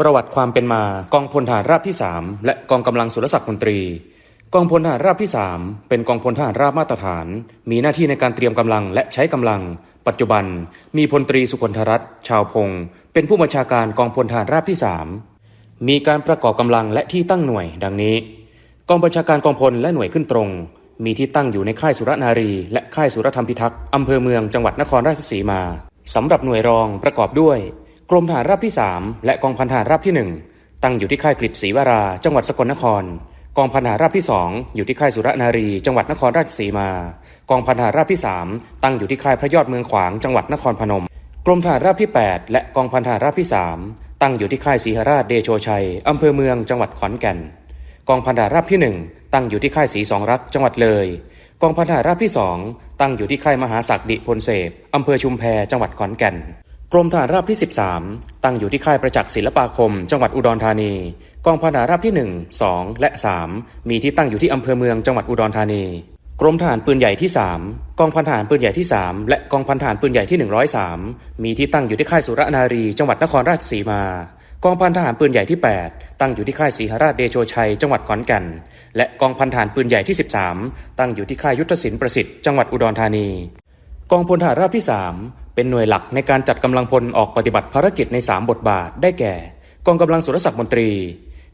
ประวัติความเป็นมากองพลทหารราบที่ 3 และกองกำลังสุรศักดิ์มนตรี กองพลทหารราบที่ 3 เป็นกองพลทหารราบมาตรฐาน มีหน้าที่ในการเตรียมกำลังและใช้กำลัง ปัจจุบัน มีพลตรีสุคนธรัตน์ชาวพงศ์เป็นผู้บัญชาการกองพลทหารราบที่ 3 มีการประกอบกำลังและที่ตั้งหน่วย ดังนี้ กองบัญชาการกองพลและหน่วยขึ้นตรง มีที่ตั้งอยู่ในค่ายสุรนารี และค่ายสุรธรรมพิทักษ์อำเภอเมืองจังหวัดนครราชสีมาสำหรับหน่วยรองประกอบด้วย กรมทหารราบที่ 3 และกองพันทหารราบที่ 1 ตั้งอยู่ที่ค่ายกฤษศรีวรา จังหวัดสกลนคร กองพันทหารราบที่ 2 อยู่ที่ค่ายสุรนารี จังหวัดนครราชสีมา กองพันทหารราบที่ 3 ตั้งอยู่ที่ค่ายพระยอดเมืองขวาง จังหวัดนครพนม กรมทหารราบที่ 8 และกองพันทหารราบที่ 3 ตั้งอยู่ที่ค่ายศรีหราชเดโชชัย อำเภอเมือง จังหวัดขอนแก่น กองพันทหารราบที่ 1 ตั้งอยู่ที่ค่ายศรีสองรัก จังหวัดเลย กองพันทหารราบที่ 2 ตั้งอยู่ที่ค่ายมหาศักดิพลเสพอำเภอชุมแพจังหวัดขอนแก่น กรมทหารราบที่ 13 ตั้งอยู่ที่ค่ายประจักษ์ศิลปาคม จังหวัดอุดรธานี กองพันทหารราบที่ 1 2 และ 3 มีที่ตั้งอยู่ที่อำเภอเมืองจังหวัดอุดรธานี กรมทหารปืนใหญ่ที่ 3 กองพันทหารปืนใหญ่ที่ 3 และกองพันทหารปืนใหญ่ที่ 103 มีที่ตั้งอยู่ที่ค่ายสุรนารี จังหวัดนครราชสีมา กองพันทหารปืนใหญ่ที่ 8 ตั้งอยู่ที่ค่ายศรีหราชเดโชชัย จังหวัดขอนแก่น และกองพันทหารปืนใหญ่ที่ 13 ตั้งอยู่ที่ค่ายยุทธศิลป์ประสิทธิ์ จังหวัดอุดรธานี กองพลทหารราบที่ 3 เป็นหน่วยหลักในการจัดกำลังพลออกปฏิบัติภารกิจใน 3 บทบาท ได้แก่ กองกำลังสุรศักดิ์มนตรี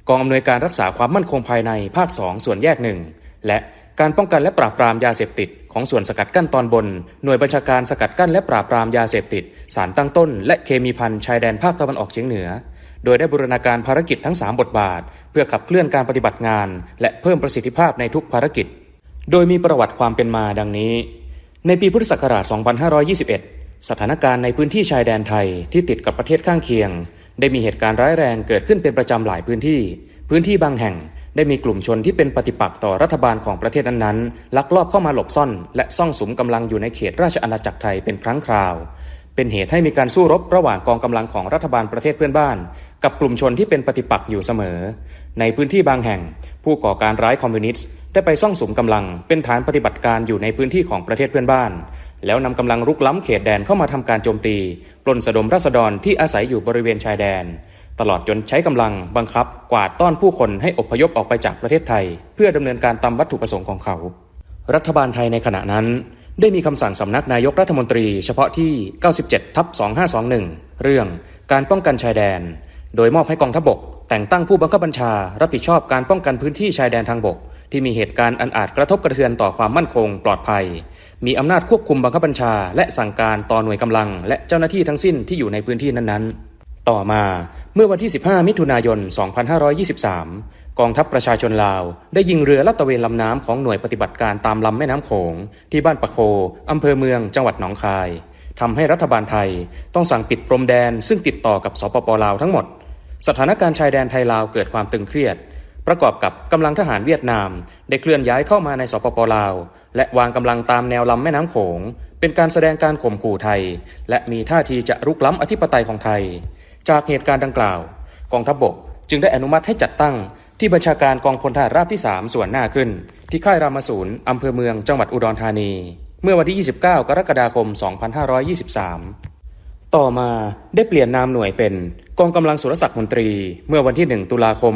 กองอำนวยการรักษาความมั่นคงภายในภาค 2 ส่วนแยกหนึ่งและการป้องกันและปราบปรามยาเสพติด ของส่วนสกัดกั้นตอนบน หน่วยบัญชาการสกัดกั้นและปราบปรามยาเสพติด สารตั้งต้น และเคมีพันชายแดนภาคตะวันออกเฉียงเหนือ โดยได้บูรณาการภารกิจทั้ง 3 บทบาท เพื่อขับเคลื่อนการปฏิบัติงาน และเพิ่มประสิทธิภาพในทุกภารกิจ โดยมีประวัติความเป็นมาดังนี้ ในปีพุทธศักราช 2521 สถานการณ์ในพื้นที่ชายแดนไทยที่ติดกับประเทศข้างเคียง ได้มีเหตุการณ์ร้ายแรงเกิดขึ้นเป็นประจำหลายพื้นที่ พื้นที่บางแห่งได้มีกลุ่มชนที่เป็นปฏิปักษ์ต่อรัฐบาลของประเทศนั้นๆ ลักลอบเข้ามาหลบซ่อน และซ่องสุมกำลังอยู่ในเขตราชอาณาจักรไทยเป็นครั้งคราว เป็นเหตุให้มีการสู้รบระหว่างกองกำลังของรัฐบาลประเทศเพื่อนบ้าน กับกลุ่มชนที่เป็นปฏิปักษ์อยู่เสมอ ในพื้นที่บางแห่ง ผู้ก่อการร้ายคอมมิวนิสต์ได้ไปซ่องสุมกำลัง เป็นฐานปฏิบัติการอยู่ในพื้นที่ของประเทศเพื่อนบ้าน แล้วนำกำลังรุกล้ำเขตแดนเข้ามาทำการโจมตี ปล้นสะดมราษฎรที่อาศัยอยู่บริเวณชายแดน ตลอดจนใช้กำลังบังคับ กวาดต้อนผู้คนให้อพยพออกไปจากประเทศไทย เพื่อดำเนินการตามวัตถุประสงค์ของเขา รัฐบาลไทยในขณะนั้น ได้มีคำสั่งสำนักนายกรัฐมนตรี เฉพาะที่ 97ทับ2521 เรื่องการป้องกันชายแดน โดยมอบให้กองทัพบก แต่งตั้งผู้บังคับบัญชา รับผิดชอบการป้องกันพื้นที่ชายแดนทางบก ที่มีเหตุการณ์อันอาจกระทบกระเทือนต่อความมั่นคงปลอดภัย มีอำนาจควบคุมบังคับบัญชา และสั่งการต่อหน่วยกำลัง และเจ้าหน้าที่ทั้งสิ้นที่อยู่ในพื้นที่นั้นๆ ต่อมาเมื่อวันที่ 15 มิถุนายน 2523 กองทัพประชาชนลาว ได้ยิงเรือลาดตระเวนลำน้ำของหน่วยปฏิบัติการตามลำแม่น้ำโขง ที่บ้านปะโคอำเภอเมือง จังหวัดหนองคายทำให้รัฐบาลไทยต้องสั่งปิดพรมแดน ซึ่งติดต่อกับสปปลาวทั้งหมด สถานการณ์ชายแดนไทยลาวเกิดความตึงเครียด ประกอบกับกำลังทหารเวียดนามได้เคลื่อนย้ายเข้ามาในสปปลาว และวางกำลังตามแนวลำแม่น้ำโขง เป็นการแสดงการข่มขู่ไทย และมีท่าทีจะรุกล้ำอธิปไตยของไทย จากเหตุการณ์ดังกล่าว กองทัพบกจึงได้อนุมัติให้จัดตั้งที่บัญชาการกองพลทหารราบที่ 3 ส่วนหน้าขึ้น ที่ค่ายรามศูนย์อำเภอเมืองจังหวัดอุดรธานี เมื่อวันที่ 29 กรกฎาคม 2523 ต่อมาได้เปลี่ยนนามหน่วยเป็น องกำลังสุรศักดิ์มนตรี เมื่อวันที่ 1 ตุลาคม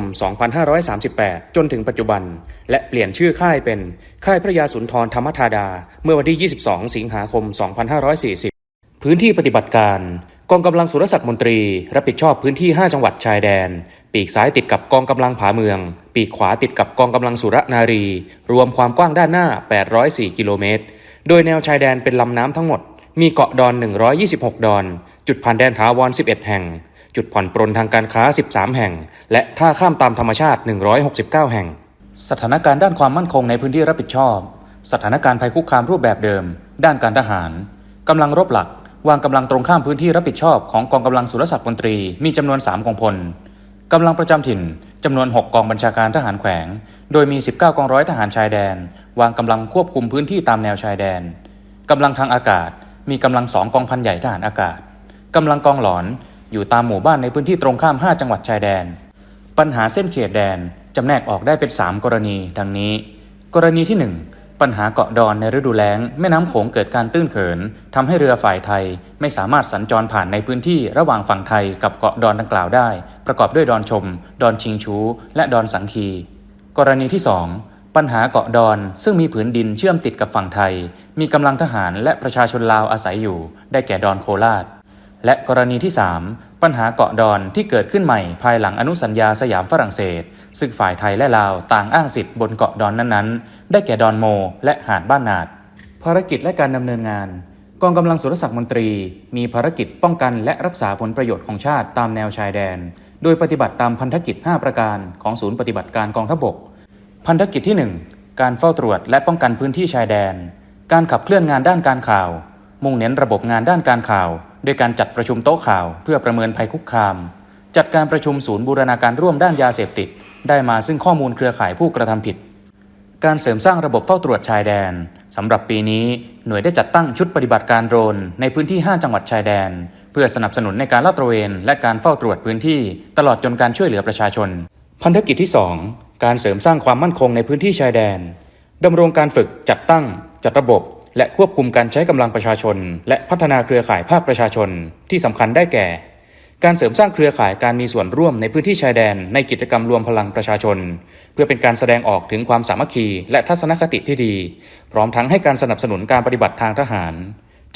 2538 จนถึงปัจจุบัน และเปลี่ยนชื่อค่ายเป็น ค่ายพระยาสุนทรธรรมธาดา เมื่อวันที่ 22 สิงหาคม 2540 พื้นที่ปฏิบัติการ กองกำลังสุรศักดิ์มนตรี รับผิดชอบพื้นที่ 5 จังหวัดชายแดน ปีกซ้ายติดกับกองกำลังผาเมือง ปีกขวาติดกับกองกำลังสุรนารี รวมความกว้างด้านหน้า 804 กิโลเมตร โดยแนวชายแดนเป็นลำน้ำทั้งหมด มีเกาะดอน 126 ดอน จุดผ่านแดนถาวร 11 แห่ง จุดผ่อนปรนทางการค้า 13 แห่ง และท่าข้ามตามธรรมชาติ 169 แห่ง สถานการณ์ด้านความมั่นคงในพื้นที่รับผิดชอบ สถานการณ์ภัยคุกคามรูปแบบเดิม ด้านการทหารกำลังรบหลัก วางกำลังตรงข้ามพื้นที่รับผิดชอบของกองกำลังสุรศักดิ์มนตรี มีจำนวน 3กองพลกำลังประจำถิ่นจำนวน 6 กองบัญชาการทหารแขวง โดยมี 19 กองร้อยทหารชายแดน วางกำลังควบคุมพื้นที่ตามแนวชายแดนกำลังทางอากาศ มีกำลังสองกองพันใหญ่ทหารอากาศกำลังกองหลอน อยู่ตามหมู่บ้านในพื้นที่ตรงข้าม 5 จังหวัดชายแดน ปัญหาเส้นเขตแดนจำแนกออกได้เป็น 3 กรณี ดังนี้ กรณีที่ 1 ปัญหาเกาะดอนในฤดูแล้ง แม่น้ำโขงเกิดการตื้นเขินทำให้เรือฝ่ายไทย ไม่สามารถสัญจรผ่านในพื้นที่ระหว่างฝั่งไทยกับเกาะดอนดังกล่าวได้ ประกอบด้วยดอนชม ดอนชิงชู และดอนสังคี กรณีที่ 2ปัญหาเกาะดอนซึ่งมีผืนดินเชื่อมติดกับฝั่งไทย มีกำลังทหารและประชาชนลาวอาศัยอยู่ ได้แก่ดอนโคราช และกรณีที่ 3 ปัญหาเกาะดอนที่เกิดขึ้นใหม่ภายหลังอนุสัญญาสยามฝรั่งเศส ซึ่งฝ่ายไทยและลาวต่างอ้างสิทธิ์บนเกาะดอนนั้นๆ ได้แก่ดอนโม และหาดบ้านนาด ภารกิจและการดำเนินงาน กองกำลังสุรศักดิ์มนตรี มีภารกิจป้องกันและรักษาผลประโยชน์ของชาติตามแนวชายแดน โดยปฏิบัติตามพันธกิจ 5 ประการของศูนย์ปฏิบัติการกองทัพบก พันธกิจที่ 1 การเฝ้าตรวจและป้องกันพื้นที่ชายแดน การขับเคลื่อนงานด้านการข่าว มุ่งเน้นระบบงานด้านการข่าว โดยการจัดประชุมโต๊ะข่าวเพื่อประเมินภัยคุกคาม จัดการประชุมศูนย์บูรณาการร่วมด้านยาเสพติด ได้มาซึ่งข้อมูลเครือข่ายผู้กระทำผิด การเสริมสร้างระบบเฝ้าตรวจชายแดนสำหรับปีนี้หน่วยได้จัดตั้งชุดปฏิบัติการโดรนในพื้นที่ 5 จังหวัดชายแดน เพื่อสนับสนุนในการลาดตระเวนและการเฝ้าตรวจพื้นที่ ตลอดจนการช่วยเหลือประชาชน พันธกิจที่ 2 การเสริมสร้างความมั่นคงในพื้นที่ชายแดนดำรงการฝึกจัดตั้ง จัดระบบ และควบคุมการใช้กำลังประชาชน และพัฒนาเครือข่ายภาคประชาชน ที่สำคัญได้แก่ การเสริมสร้างเครือข่ายการมีส่วนร่วมในพื้นที่ชายแดน ในกิจกรรมรวมพลังประชาชน เพื่อเป็นการแสดงออกถึงความสามัคคี และทัศนคติที่ดี พร้อมทั้งให้การสนับสนุนการปฏิบัติทางทหาร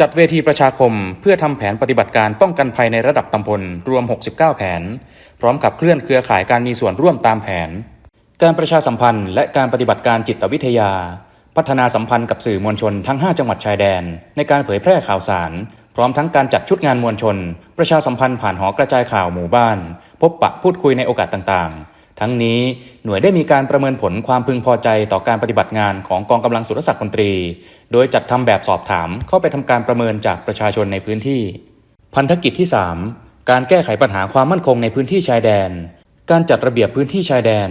จัดเวทีประชาคม เพื่อทำแผนปฏิบัติการป้องกันภัยในระดับตำบลรวม 69 แผน พร้อมขับเคลื่อนเครือข่ายการมีส่วนร่วมตามแผน การประชาสัมพันธ์ และการปฏิบัติการจิตวิทยา พัฒนาสัมพันธ์กับสื่อมวลชนทั้ง 5 จังหวัดชายแดน ในการเผยแพร่ข่าวสาร พร้อมทั้งการจัดชุดงานมวลชน ประชาสัมพันธ์ผ่านหอกระจายข่าวหมู่บ้าน พบปะพูดคุยในโอกาสต่างๆ ทั้งนี้หน่วยได้มีการประเมินผลความพึงพอใจต่อการปฏิบัติงานของกองกำลังสุรศักดิ์มนตรี โดยจัดทำแบบสอบถามเข้าไปทำการประเมินจากประชาชนในพื้นที่ พันธกิจที่ 3 การแก้ไขปัญหาความมั่นคงในพื้นที่ชายแดน การจัดระเบียบพื้นที่ชายแดน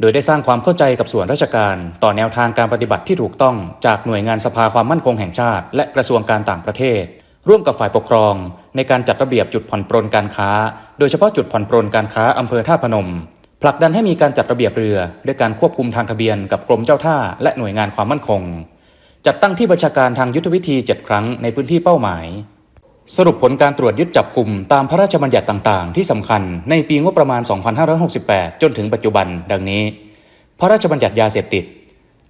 โดยได้สร้างความเข้าใจกับส่วนราชการ ต่อแนวทางการปฏิบัติที่ถูกต้องจากหน่วยงานสภาความมั่นคงแห่งชาติ และกระทรวงการต่างประเทศ ร่วมกับฝ่ายปกครอง ในการจัดระเบียบจุดผ่อนปรนการค้า โดยเฉพาะจุดผ่อนปรนการค้าอำเภอท่าพนมผลักดันให้มีการจัดระเบียบเรือ ด้วยการควบคุมทางทะเบียนกับกรมเจ้าท่า และหน่วยงานความมั่นคง จัดตั้งที่ประชาการทางยุทธวิธี 7 ครั้งในพื้นที่เป้าหมาย สรุปผลการตรวจยึดจับกลุ่มตามพระราชบัญญัติต่าง ๆ ที่สำคัญในปีงบประมาณ 2568 จนถึงปัจจุบัน ดังนี้ พระราชบัญญัติยาเสพติด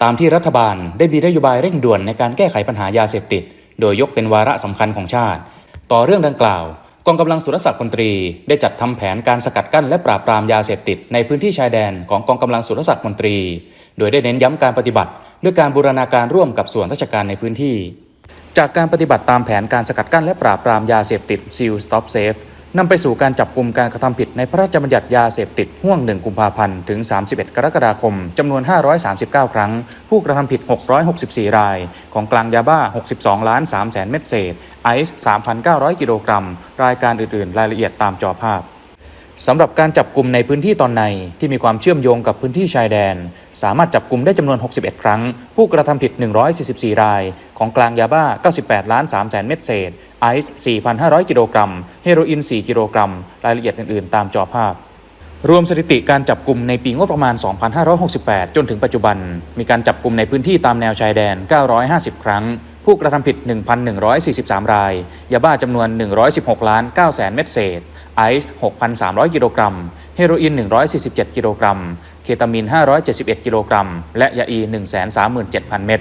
ตามที่รัฐบาลได้มีนโยบายเร่งด่วนในการแก้ไขปัญหายาเสพติด โดยยกเป็นวาระสำคัญของชาติ ต่อเรื่องดังกล่าว กองกำลังสุรศักดิ์พลตรี ได้จัดทำแผนการสกัดกั้นและปราบปรามยาเสพติดในพื้นที่ชายแดนของกองกำลังสุรศักดิ์พลตรี โดยได้เน้นย้ำการปฏิบัติ ด้วยการบูรณาการร่วมกับส่วนราชการในพื้นที่ จากการปฏิบัติตามแผนการสกัดกั้นและปราบปรามยาเสพติด Seal Stop Safe นำไปสู่การจับกลุ่มการกระทำผิดในพระราชบัญญัติยาเสพติดห่วง 1 กุมภาพันธ์ ถึง 31 กรกฎาคม จำนวน 539 ครั้ง ผู้กระทำผิด 664 ราย ของกลางยาบ้า 62 ล้าน3แสนเม็ดเศษ ไอซ์ 3,900 กิโลกรัม รายการอื่น ๆ รายละเอียดตามจอภาพ สำหรับการจับกลุ่มในพื้นที่ตอนในที่มีความเชื่อมโยงกับพื้นที่ชายแดน สามารถจับกลุ่มได้จำนวน 61 ครั้ง ผู้กระทำผิด 144 ราย ของกลางยาบ้า 98 ล้าน3แสนเม็ดเศษ ไอซ์ 4,500 กิโลกรัม เฮโรอีน 4 กิโลกรัม รายละเอียดอื่น ๆ ตามจอภาพ รวมสถิติการจับกลุ่มในปีงบประมาณ 2568 จนถึงปัจจุบัน มีการจับกลุ่มในพื้นที่ตามแนวชายแดน 950 ครั้งผู้กระทำผิด 1,143 ราย ยาบ้าจำนวน 116 ล้าน9แสนเม็ดเศษ ไอซ์ 6,300 กิโลกรัม เฮโรอีน 147 กิโลกรัม เคตามีน571 กิโลกรัม และยาอี 137,000 เม็ด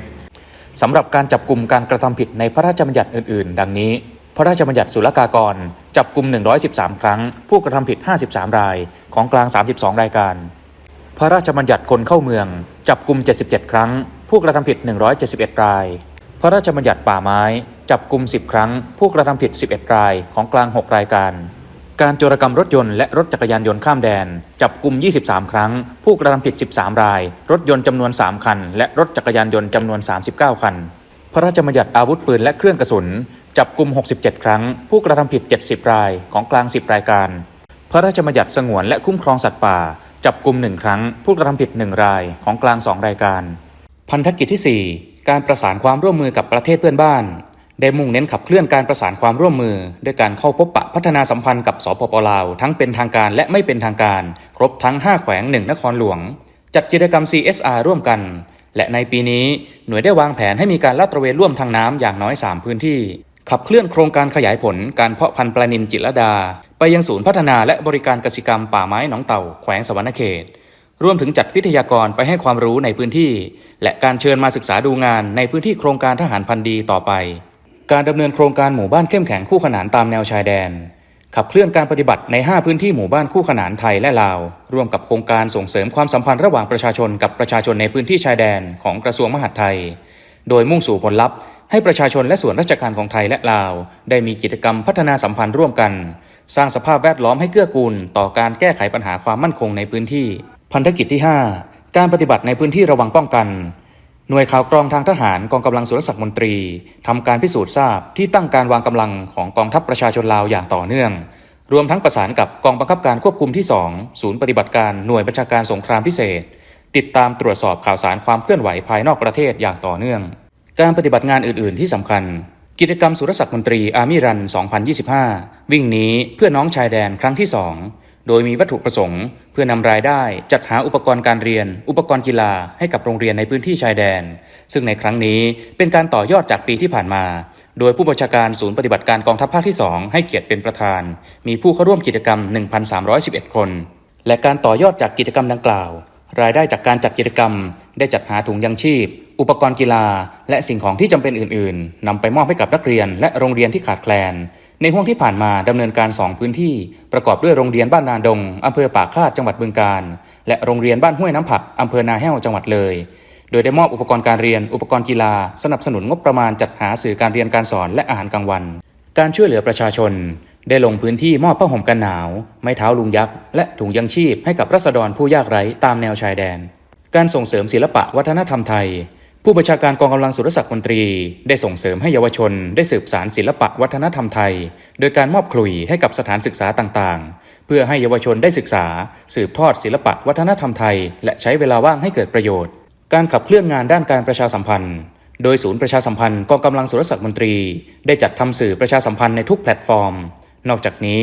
สำหรับการจับกลุ่มการกระทำผิดในพระราชบัญญัติอื่น ๆ ดังนี้ พระราชบัญญัติศุลกากร จับกลุ่ม 113 ครั้ง ผู้กระทำผิด 53 ราย ของกลาง 32 รายการ พระราชบัญญัติคนเข้าเมือง จับกลุ่ม 77 ครั้ง ผู้กระทำผิด 171 ราย พระราชบัญญัติป่าไม้ จับกลุ่ม 10 ครั้ง ผู้กระทำผิด 11 ราย ของกลาง 6 รายการ การโจรกรรมรถยนต์และรถจักรยานยนต์ข้ามแดน จับกลุ่ม 23 ครั้ง ผู้กระทำผิด 13 ราย รถยนต์จำนวน 3 คัน และรถจักรยานยนต์จำนวน 39 คัน พระราชบัญญัติอาวุธปืนและเครื่องกระสุน จับกลุ่ม 67 ครั้ง ผู้กระทำผิด 70 ราย ของกลาง 10 รายการ พระราชบัญญัติสงวนและคุ้มครองสัตว์ป่า จับกลุ่ม 1 ครั้ง ผู้กระทำผิด 1 ราย ของกลาง 2 รายการ พันธกิจที่ 4 การประสานความร่วมมือกับประเทศเพื่อนบ้าน ได้มุ่งเน้นขับเคลื่อนการประสานความร่วมมือ ด้วยการเข้าพบปะพัฒนาสัมพันธ์กับสปปลาว ทั้งเป็นทางการและไม่เป็นทางการ ครบทั้ง 5 แขวง 1 นครหลวง จัดกิจกรรม CSR ร่วมกัน และในปีนี้หน่วยได้วางแผนให้มีการลาดตระเวนร่วมทางน้ำอย่างน้อย 3 พื้นที่ ขับเคลื่อนโครงการขยายผลการเพาะพันธุ์ปลานินจิตรดา ไปยังศูนย์พัฒนาและบริการกสิกรรมป่าไม้หนองเต่าแขวงสวรรณเขตรวมถึงจัดวิทยากรไปให้ความรู้ในพื้นที่ และการเชิญมาศึกษาดูงานในพื้นที่โครงการทหารพันธ์ดีต่อไป การดำเนินโครงการหมู่บ้านเข้มแข็งคู่ขนานตามแนวชายแดน ขับเคลื่อนการปฏิบัติใน 5 พื้นที่หมู่บ้านคู่ขนานไทยและลาว ร่วมกับโครงการส่งเสริมความสัมพันธ์ระหว่างประชาชนกับประชาชนในพื้นที่ชายแดนของกระทรวงมหาดไทย โดยมุ่งสู่ผลลัพธ์ให้ประชาชนและส่วนราชการของไทยและลาว ได้มีกิจกรรมพัฒนาสัมพันธ์ร่วมกัน สร้างสภาพแวดล้อมให้เกื้อกูล ต่อการแก้ไขปัญหาความมั่นคงในพื้นที่ พันธกิจที่ 5 การปฏิบัติในพื้นที่ระวังป้องกัน หน่วยข่าวกรองทางทหารกองกำลังสุรศักดิ์มนตรีทำการพิสูจน์ทราบที่ตั้งการวางกำลังของกองทัพประชาชนลาวอย่างต่อเนื่อง รวมทั้งประสานกับกองบังคับการควบคุมที่ 2 ศูนย์ปฏิบัติการหน่วยบัญชาการสงครามพิเศษ ติดตามตรวจสอบข่าวสารความเคลื่อนไหวภายนอกประเทศอย่างต่อเนื่อง การปฏิบัติงานอื่น ๆ ที่สำคัญ กิจกรรมสุรศักดิ์มนตรีอาร์มี่รัน 2025 วิ่งนี้เพื่อน้องชายแดนครั้งที่ 2 โดยมีวัตถุประสงค์ เพื่อนำรายได้จัดหาอุปกรณ์การเรียน อุปกรณ์กีฬาให้กับโรงเรียนในพื้นที่ชายแดน ซึ่งในครั้งนี้เป็นการต่อยอดจากปีที่ผ่านมา โดยผู้บัญชาการศูนย์ปฏิบัติการกองทัพภาคที่ 2 ให้เกียรติเป็นประธาน มีผู้เข้าร่วมกิจกรรม 1,311 คน และการต่อยอดจากกิจกรรมดังกล่าว รายได้จากการจัดกิจกรรม ได้จัดหาถุงยังชีพ อุปกรณ์กีฬา และสิ่งของที่จำเป็นอื่น ๆนำไปมอบให้กับนักเรียนและโรงเรียนที่ขาดแคลน ในห่วงที่ผ่านมาดำเนินการ 2 พื้นที่ ประกอบด้วยโรงเรียนบ้านนาดงอำเภอปากคาดจังหวัดบึงกาฬและโรงเรียนบ้านห้วยน้ำผักอำเภอนาแห้วจังหวัดเลย โดยได้มอบอุปกรณ์การเรียน อุปกรณ์กีฬา สนับสนุนงบประมาณจัดหาสื่อการเรียนการสอนและอาหารกลางวัน การช่วยเหลือประชาชน ได้ลงพื้นที่มอบผ้าห่มกันหนาว ไม้เท้าลุงยักษ์และถุงยังชีพให้กับรัษฎรผู้ยากไร้ตามแนวชายแดน การส่งเสริมศิลปะวัฒนธรรมไทย ผู้บัญชาการกองกำลังสุรศักดิ์มนตรี ได้ส่งเสริมให้เยาวชน ได้สืบสารศิลปะวัฒนธรรมไทย โดยการมอบขลุ่ยให้กับสถานศึกษาต่างๆ เพื่อให้เยาวชนได้ศึกษา สืบทอดศิลปะวัฒนธรรมไทย และใช้เวลาว่างให้เกิดประโยชน์ การขับเคลื่อนงานด้านการประชาสัมพันธ์ โดยศูนย์ประชาสัมพันธ์กองกำลังสุรศักดิ์มนตรี ได้จัดทำสื่อประชาสัมพันธ์ในทุกแพลตฟอร์ม นอกจากนี้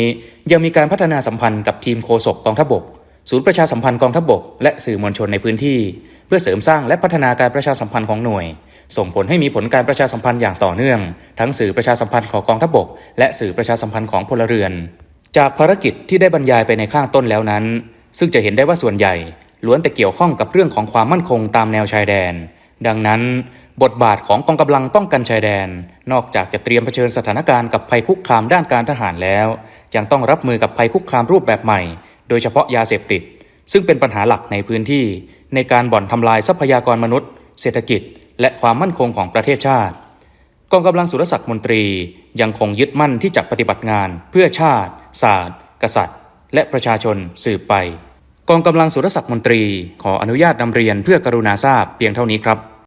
ยังมีการพัฒนาสัมพันธ์กับทีมโฆษกกองทัพบก ศูนย์ประชาสัมพันธ์กองทัพบก และสื่อมวลชนในพื้นที่ เพื่อเสริมสร้างและพัฒนาการประชาสัมพันธ์ของหน่วย ส่งผลให้มีผลการประชาสัมพันธ์อย่างต่อเนื่อง ทั้งสื่อประชาสัมพันธ์ของกองทัพบก และสื่อประชาสัมพันธ์ของพลเรือน จากภารกิจที่ได้บรรยายไปในข้างต้นแล้วนั้น ซึ่งจะเห็นได้ว่าส่วนใหญ่ล้วนแต่เกี่ยวข้องกับเรื่องของความมั่นคงตามแนวชายแดน ดังนั้น บทบาทของกองกำลังป้องกันชายแดน นอกจากจะเตรียมเผชิญสถานการณ์กับภัยคุกคามด้านการทหารแล้ว ยังต้องรับมือกับภัยคุกคามรูปแบบใหม่ โดยเฉพาะยาเสพติด ซึ่งเป็นปัญหาหลักในพื้นที่ ในการบ่อนทำลายทรัพยากรมนุษย์ เศรษฐกิจ และความมั่นคงของประเทศชาติ กองกำลังสุรศักดิ์มนตรียังคงยึดมั่นที่จะปฏิบัติงาน เพื่อชาติ ศาสตร์ กษัตริย์ และประชาชนสืบไป กองกำลังสุรศักดิ์มนตรี ขออนุญาตนำเรียนเพื่อกรุณาทราบเพียงเท่านี้ครับ